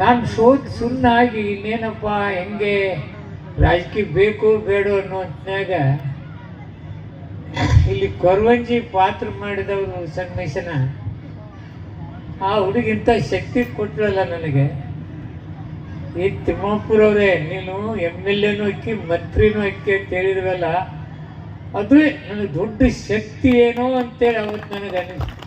ನಾನು ಸೋತ್ ಸುಣ್ಣಾಗಿ ಇನ್ನೇನಪ್ಪ, ಹೆಂಗೆ ರಾಜಕೀಯ ಬೇಕು ಬೇಡ ಅನ್ನೋ ಹೊತ್ನ್ಯಾಗ ಇಲ್ಲಿ ಕೊರವಂಜಿ ಪಾತ್ರ ಮಾಡಿದವರು ಸನ್ಮೇಶನ ಆ ಹುಡುಗಿಂತ ಶಕ್ತಿ ಕೊಟ್ಟಿರಲ್ಲ ನನಗೆ. ಈ ತಿಮ್ಮಾಪುರವರೇ, ನೀನು ಎಂ ಎಲ್ ಎನೂ ಅಕ್ಕಿ, ಮಂತ್ರಿನೂ ಅಕ್ಕಿ ಅಂತ ಹೇಳಿದ್ವಲ್ಲ ಅದುವೇ ನನಗೆ ದೊಡ್ಡ ಶಕ್ತಿ ಏನೋ ಅಂತೇಳಿ ಅವತ್ತು ನನಗೆ ಅನಿಸ್ತು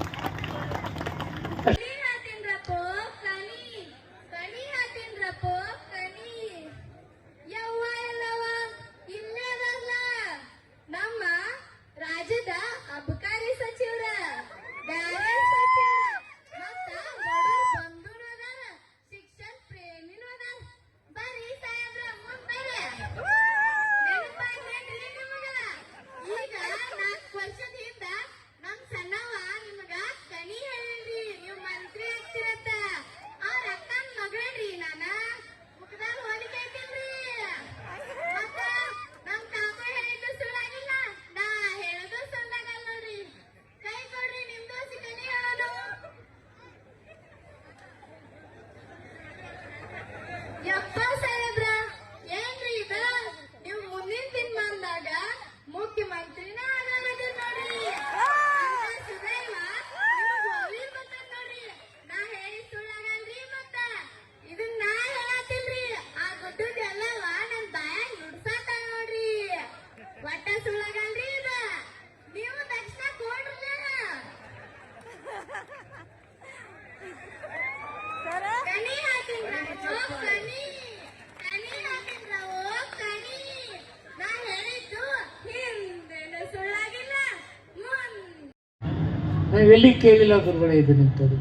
ನಾವೆಲ್ಲಿ ಕೇಳಿಲ್ಲ ಗುರುಗಳೇ, ಇದು ನಿಂತದ್ದು.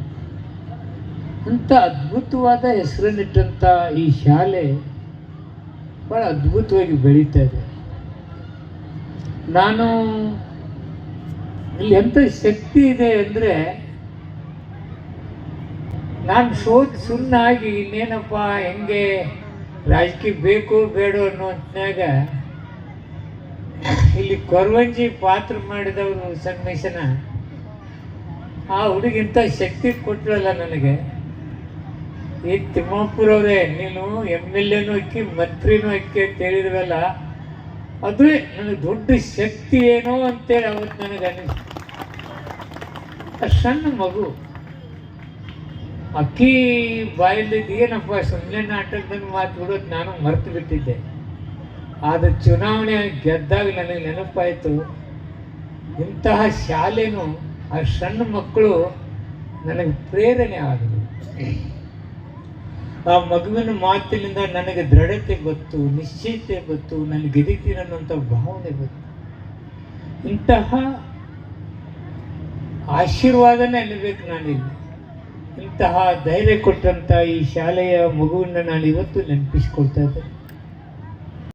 ಅಂಥ ಅದ್ಭುತವಾದ ಹೆಸರನ್ನಿಟ್ಟಂಥ ಈ ಶಾಲೆ ಭಾಳ ಅದ್ಭುತವಾಗಿ ಬೆಳೀತಾ ಇದೆ. ನಾನು ಇಲ್ಲಿ ಎಂಥ ಶಕ್ತಿ ಇದೆ ಅಂದರೆ, ನಾನು ಸೋತ್ ಸುಣ್ಣಾಗಿ ಇನ್ನೇನಪ್ಪ, ಹೆಂಗೆ ರಾಜಕೀಯ ಬೇಕು ಬೇಡ ಅನ್ನೋ ಹೊತ್ನ್ಯಾಗ, ಇಲ್ಲಿ ಕೊರವಂಜಿ ಪಾತ್ರ ಮಾಡಿದವರು ಸನ್ಮೇಶನ. ಆ ಹುಡುಗಿಂತ ಶಕ್ತಿ ಕೊಟ್ಟಿರಲ್ಲ ನನಗೆ. ಈ ತಿಮ್ಮಾಪುರವರೇ, ನೀನು ಎಂ ಎಲ್ ಎನೂ ಅಕ್ಕಿ ಮಂತ್ರಿನೂ ಅಕ್ಕಿ ಅಂತ ಹೇಳಿದ್ರಲ್ಲ ಅದೇ ನನಗೆ ದೊಡ್ಡ ಶಕ್ತಿ ಏನೋ ಅಂತೇಳಿ ಅವತ್ತು ನನಗೆ ಅನಿಸ್ತು ಮಗು, ಅಕ್ಕಿ ಬಾಯಲ್ಲಿದ್ದು ಏನಪ್ಪ ಸುಮ್ಮನೆ ನಾಟಕದಲ್ಲಿ ಮಾತು ಬಿಡೋದು ನಾನು ಮರೆತು ಬಿಟ್ಟಿದ್ದೆ. ಆದರೆ ಚುನಾವಣೆ ಗೆದ್ದಾಗ ನನಗೆ ನೆನಪಾಯಿತು, ಇಂತಹ ಶಾಲೆನೂ ಆ ಸಣ್ಣ ಮಕ್ಕಳು ನನಗೆ ಪ್ರೇರಣೆ ಆದರು. ಆ ಮಗುವಿನ ಮಾತಿನಿಂದ ನನಗೆ ದೃಢತೆ ಗೊತ್ತು ನಿಶ್ಚಯತೆ ಗೊತ್ತು ನನಗೆ ಗೆದಿತೀನಿ ಅನ್ನುವಂಥ ಭಾವನೆ ಗೊತ್ತು ಇಂತಹ ಆಶೀರ್ವಾದನೇ ಅನ್ನಬೇಕು ನಾನಿಲ್ಲಿ. ಇಂತಹ ಧೈರ್ಯ ಕೊಟ್ಟಂಥ ಈ ಶಾಲೆಯ ಮಗುವನ್ನು ನಾನು ಇವತ್ತು ನೆನಪಿಸ್ಕೊಳ್ತಾ ಇದ್ದೆ